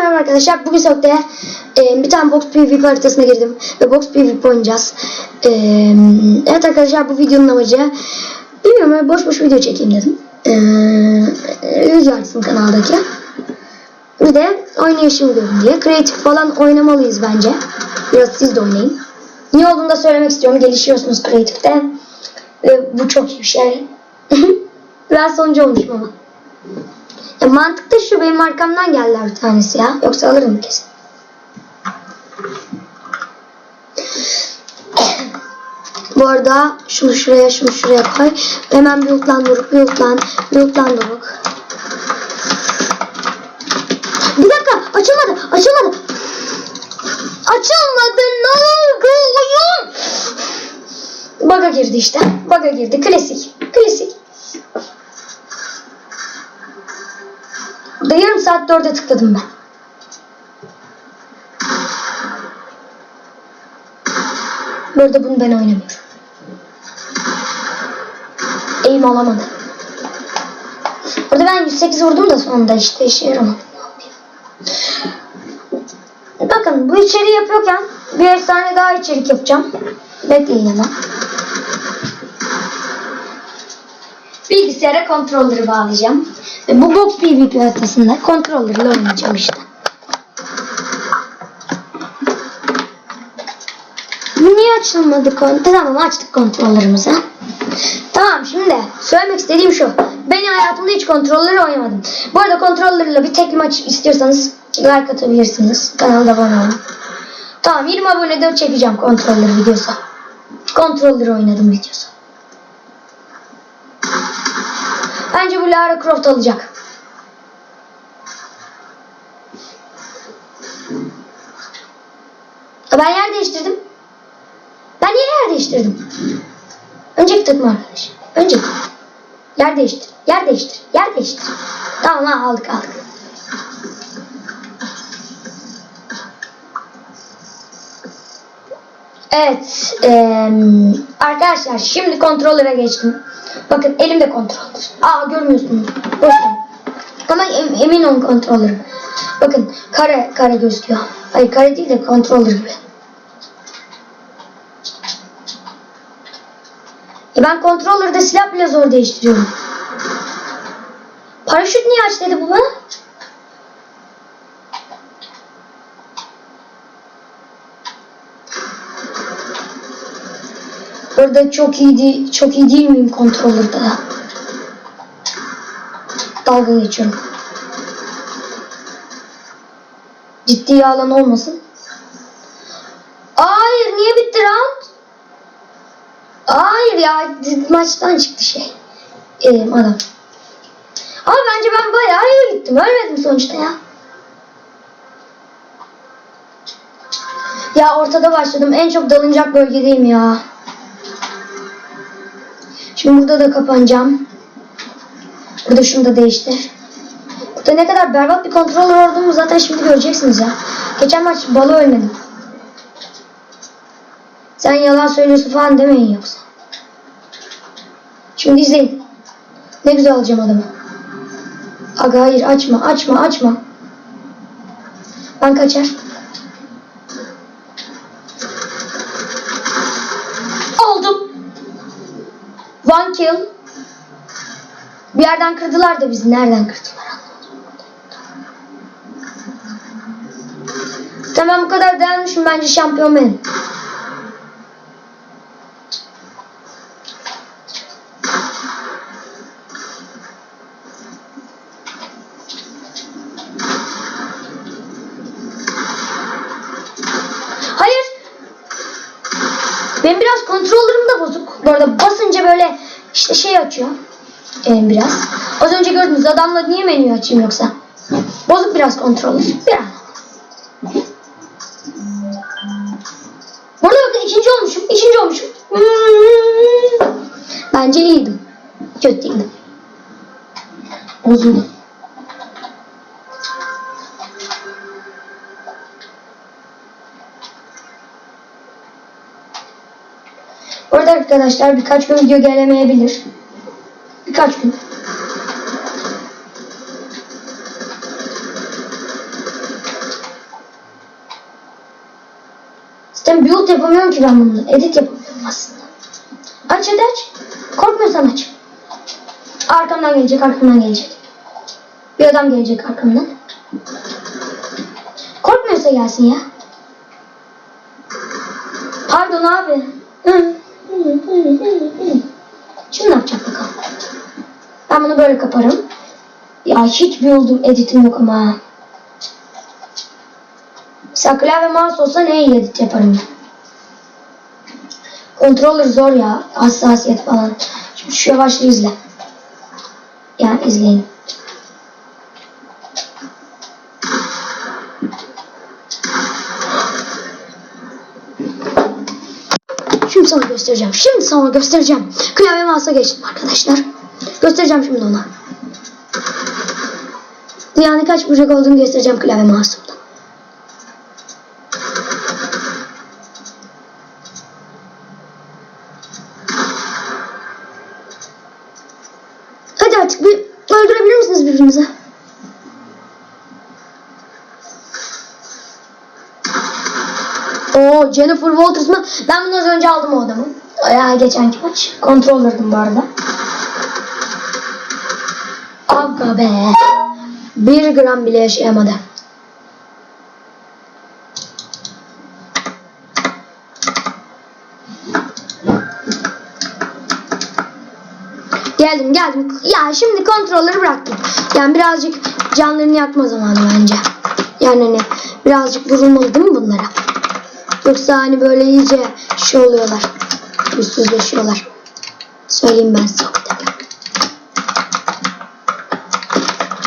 merhaba arkadaşlar. Bugün Sok'ta e, bir tane Box PvP haritasına girdim. Ve Box PvP oynayacağız. E, evet arkadaşlar bu videonun amacı bilmiyorum öyle boş boş video çekeyim dedim. E, video açsın kanaldaki. Bir de oynayışımı görün diye. Kreatif falan oynamalıyız bence. Biraz siz de oynayın. Niye olduğunu da söylemek istiyorum. Gelişiyorsunuz kreatifte. Ve bu çok iyi bir şey. ben sonuncu olmuşum ama. Ya mantık da şu benim arkamdan geldiler bir tanesi ya. Yoksa alırım kesin. Bu arada şunu şuraya şunu şuraya koy. Hemen bir yutlan Doruk bir yutlan. Bir yutlan Doruk. Bir dakika açılmadı açılmadı. Açılmadı ne oldu oyun? Baga girdi işte. Baga girdi. Klasik. Klasik. Yarım saat dörde tıkladım ben. Burada bunu ben oynamıyorum. Eğim alamadı. Burada ben 108 vurdum da sonunda işte işe yaramadı. Bakın bu içeriği yapıyorken bir efsane daha içerik yapacağım. Bekleyin hemen. Bilgisayara kontrolleri bağlayacağım. Ve bu box PvP haritasında kontrollerle oynayacağım işte. Niye açılmadı kontrol? Tamam açtık kontrollerimizi. Tamam şimdi söylemek istediğim şu. Ben hayatımda hiç kontrolleri oynamadım. Bu arada kontrollerle bir tek maç istiyorsanız like atabilirsiniz. Kanalda abone olun. Tamam 20 abone 4 çekeceğim kontrolleri videosu. Kontrolleri oynadım videosu. Bence bu Lara Croft alacak. Ben yer değiştirdim. Ben niye yer değiştirdim? Önceki takım arkadaş. Önceki. Yer değiştir. Yer değiştir. Yer değiştir. Tamam ha aldık aldık. Evet. eee, arkadaşlar şimdi kontrollere geçtim. Bakın elimde kontroldür. Aa görmüyorsunuz. Boş ver. Ama em- emin olun kontrolörüm. Bakın kare kare gözüküyor. Hayır kare değil de kontrolör gibi. E ben kontrolörde silah bile zor değiştiriyorum. Paraşüt niye aç dedi bu bana? Orada çok iyiydi, çok iyi değil miyim kontrolörde? Dalga geçiyorum. Ciddiye alan olmasın. Hayır niye bitti round? Hayır ya maçtan çıktı şey. Ee, adam. Ama bence ben bayağı iyi gittim. Ölmedim sonuçta ya. Ya ortada başladım. En çok dalınacak bölgedeyim ya. Şimdi burada da kapanacağım. Burada şunu da değiştir. Burada ne kadar berbat bir kontrolör olduğumu zaten şimdi göreceksiniz ya. Geçen maç balı ölmedim. Sen yalan söylüyorsun falan demeyin yoksa. Şimdi izleyin. Ne güzel alacağım adamı. Aga hayır açma açma açma. Ben kaçar. One kill. Bir yerden kırdılar da bizi. Nereden kırdılar? Tamam bu kadar dayanmışım. Bence şampiyon benim. Hayır. Benim biraz kontrollerim de bozuk. Bu arada basınca böyle işte şey açıyor. Ee, biraz. Az önce gördünüz adamla niye menüyü açayım yoksa? Bozuk biraz kontroller. Biraz. Bu arada bakın ikinci olmuşum. ikinci olmuşum. Hmm. Bence iyiydim. Kötü değildim. Bozuldum. arkadaşlar birkaç gün video gelemeyebilir. Birkaç gün. Zaten build yapamıyorum ki ben bunu. Edit yapamıyorum aslında. Aç hadi aç. Korkmuyorsan aç. Arkamdan gelecek, arkamdan gelecek. Bir adam gelecek arkamdan. Korkmuyorsa gelsin ya. Pardon abi. Hı. Böyle kaparım. Ya hiç build'um editim yok ama. Mesela klavye mouse olsa ne edit yaparım. Controller zor ya. Hassasiyet falan. Şimdi şu yavaşlı izle. Yani izleyin. Şimdi sana göstereceğim. Şimdi sana göstereceğim. Klavye mouse'a geçtim arkadaşlar. Göstereceğim şimdi ona. Yani kaç bucak olduğunu göstereceğim klavye mouse'umda. Hadi artık bir öldürebilir misiniz birbirinizi? Oo Jennifer Walters mı? Ben bunu az önce aldım o adamı. Ya geçenki maç. Kontrollerdim bu arada. Aga be. Bir gram bile yaşayamadı. Geldim geldim. Ya şimdi kontrolleri bıraktım. Yani birazcık canlarını yakma zamanı bence. Yani hani birazcık vurulmalı değil mi bunlara? Yoksa hani böyle iyice şey oluyorlar. Güçsüzleşiyorlar. Söyleyeyim ben size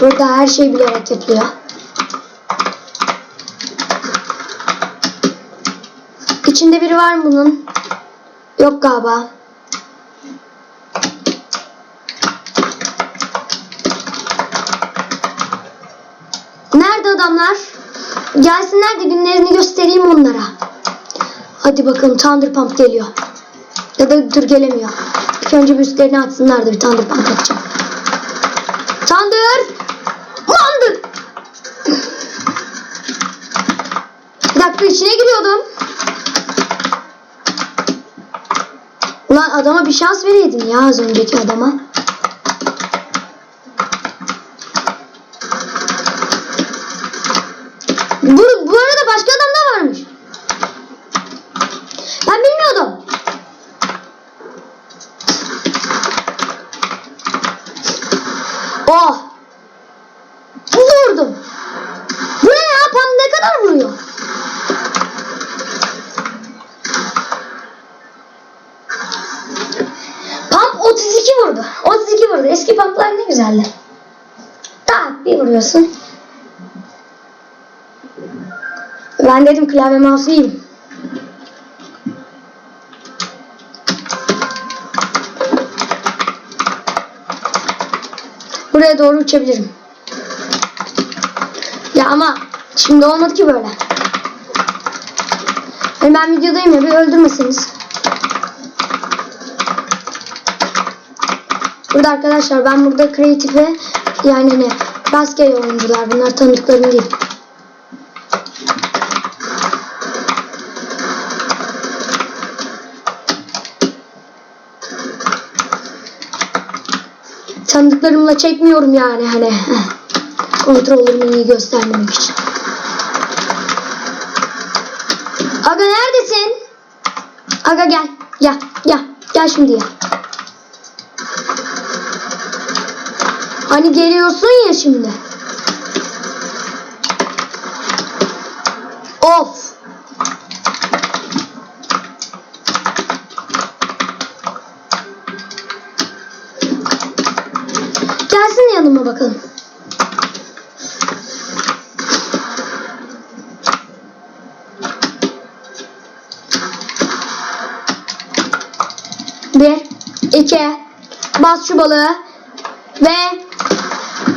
Burada her şey bilerek yapılıyor. İçinde biri var mı bunun? Yok galiba. Nerede adamlar? Gelsinler de günlerini göstereyim onlara. Hadi bakalım Thunder Pump geliyor. Ya da dur gelemiyor. İlk önce bir üstlerini açsınlar da bir Thunder Pump atacağım. Thunder! Thunder! Bir dakika içine giriyordum. Ulan adama bir şans vereydin ya az önceki adama. Bu, bu arada başka adam da varmış. Ben bilmiyordum. Oh. Vurdum. Bu ne ya? Pam ne kadar vuruyor? Pump 32 vurdu. 32 vurdu. Eski pumplar ne güzeldi. Tak bir vuruyorsun. Ben dedim klavye mouse iyiyim. Buraya doğru uçabilirim. Ya ama şimdi olmadı ki böyle. Hani ben videodayım ya bir öldürmeseniz. Burada arkadaşlar ben burada kreatife yani hani rastgele oyuncular bunlar tanıdıklarım değil. tanıdıklarımla çekmiyorum yani hani. Kontrollerimi iyi göstermemek için. Aga neredesin? Aga gel. Gel. Gel. Gel şimdi ya. Hani geliyorsun ya şimdi. Of. Gelsin yanıma bakalım. Bir, iki, bas şu balığı ve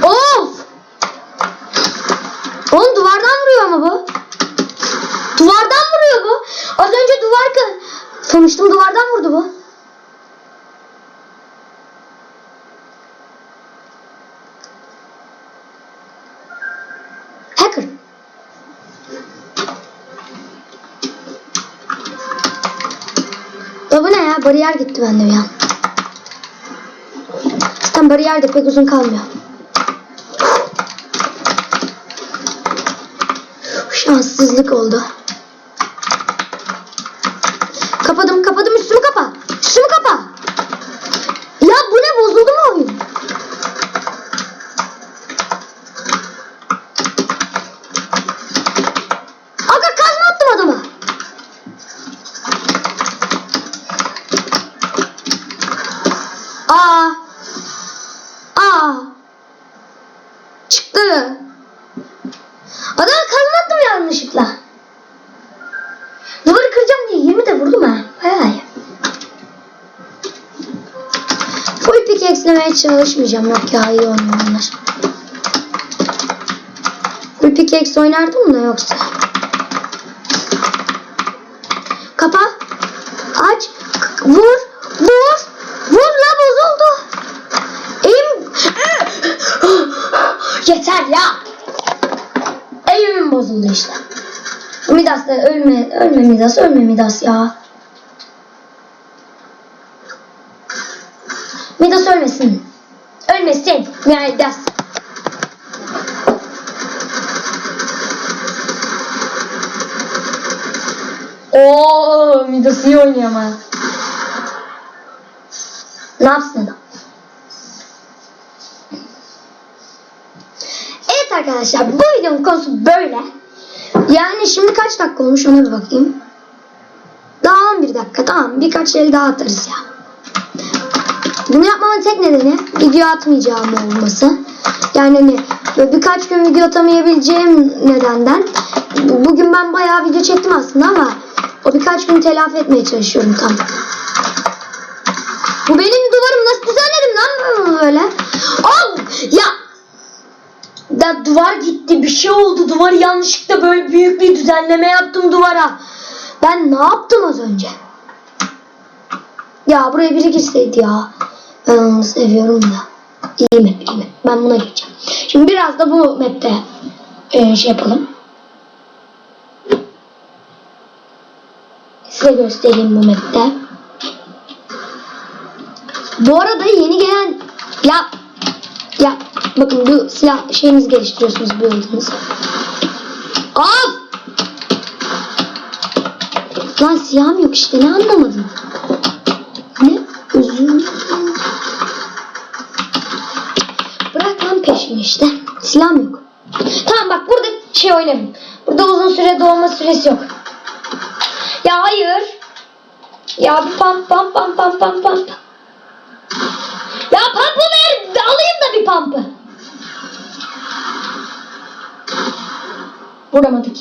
of! Oğlum duvardan vuruyor ama bu. Duvardan vuruyor bu. Az önce duvar Sonuçta duvardan vurdu bu. Hacker. Ya bu ne ya? Bariyer gitti bende bir an. Zaten bariyer de pek uzun kalmıyor. Şanssızlık oldu. Vurdum ha. Bayağı iyi. Full pickaxe'lemeye çalışmayacağım. Yok ya iyi olmuyor bunlar. Full pickaxe oynardın mı yoksa? Kapa. Aç. Vur. Vur. Vur la bozuldu. Elim. Yeter ya. Elimim bozuldu işte. Midas da ölme, ölme Midas, ölme Midas ya. Midas ölmesin. Ölmesin Midas. Oo, Midas iyi oynuyor ama. Ne yapsın? Evet arkadaşlar bu videonun konusu böyle. Yani şimdi kaç dakika olmuş ona bir bakayım. Daha 11 dakika tamam birkaç el daha atarız ya. Bunu yapmamın tek nedeni video atmayacağım olması. Yani hani böyle birkaç gün video atamayabileceğim nedenden. Bugün ben bayağı video çektim aslında ama o birkaç gün telafi etmeye çalışıyorum tam. Bu benim duvarım nasıl düzenledim lan böyle? Al ya da duvar gitti bir şey oldu duvar yanlışlıkla böyle büyük bir düzenleme yaptım duvara. Ben ne yaptım az önce? Ya buraya biri girseydi ya. Ben onu seviyorum da. İyi map, iyi map. Ben buna geçeceğim. Şimdi biraz da bu map'te e, şey yapalım. Size göstereyim bu map'te. Bu arada yeni gelen ya ya bakın bu silah şeyinizi geliştiriyorsunuz bu yıldızınız. Of! Lan silahım yok işte ne anlamadım. Ne? Üzüm. Bırak lan peşimi işte. Silahım yok. Tamam bak burada şey oynamayayım. Burada uzun süre doğma süresi yok. Ya hayır. Ya pam pam pam pam pam pam. Ya pampı ver. Alayım da bir pampı. Vuramadık.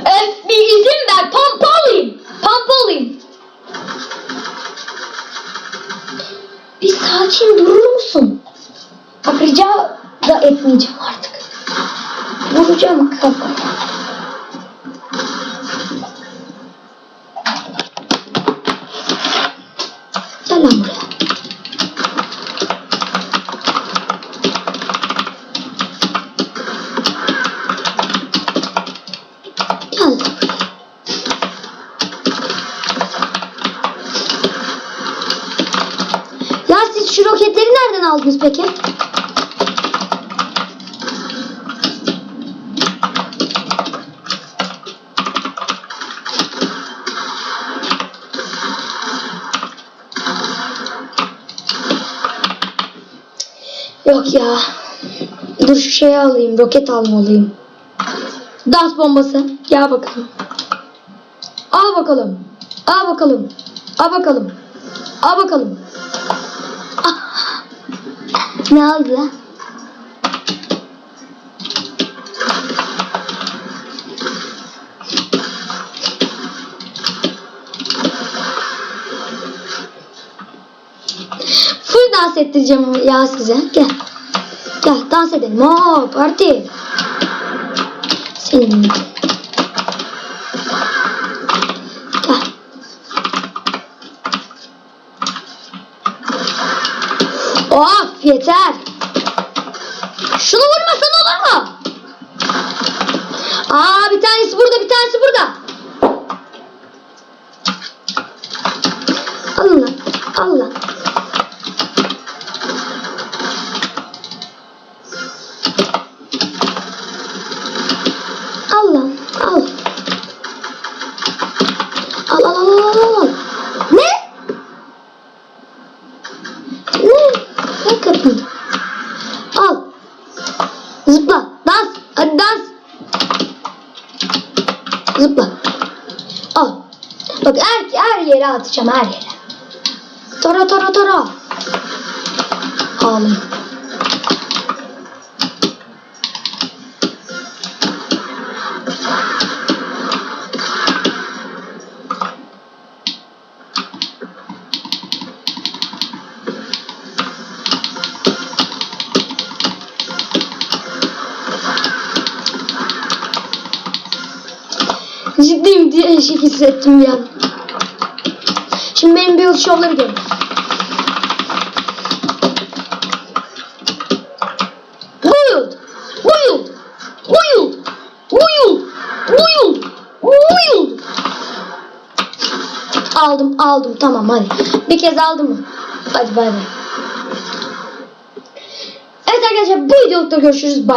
Öf bir izin ver. Pampı alayım. Pampı alayım. Bir sakin durur musun? Bak rica da etmeyeceğim artık. Vuracağım kafaya. Siz şu roketleri nereden aldınız peki? Yok ya. Dur şu şeyi alayım. Roket almalıyım. Dans bombası. Gel bakalım. Al bakalım. Al bakalım. Al bakalım. Al bakalım. Ne oldu? Full dans ettireceğim ya size. Gel. Gel dans edelim. Oo parti. Senin. Of yeter. Şunu vurmasan olur mu? Aa bir tanesi burada bir tanesi burada. Alın lan. Al lan. Al lan. Al. Al al al al al, al. Ne? Ne? Ne kapın? Al. Zıpla. Dans. Hadi dans. Zıpla. Al. Bak her, her yere atacağım her yere. Tara tara tara. Aldım. Ciddiyim diye eşik hissettim bir an. Şimdi benim bir şovları görün. Build! Build! Build! Build! Build! Build! Aldım aldım tamam hadi. Bir kez aldım mı? Hadi bay bay. Evet arkadaşlar bu videoda görüşürüz. Bye.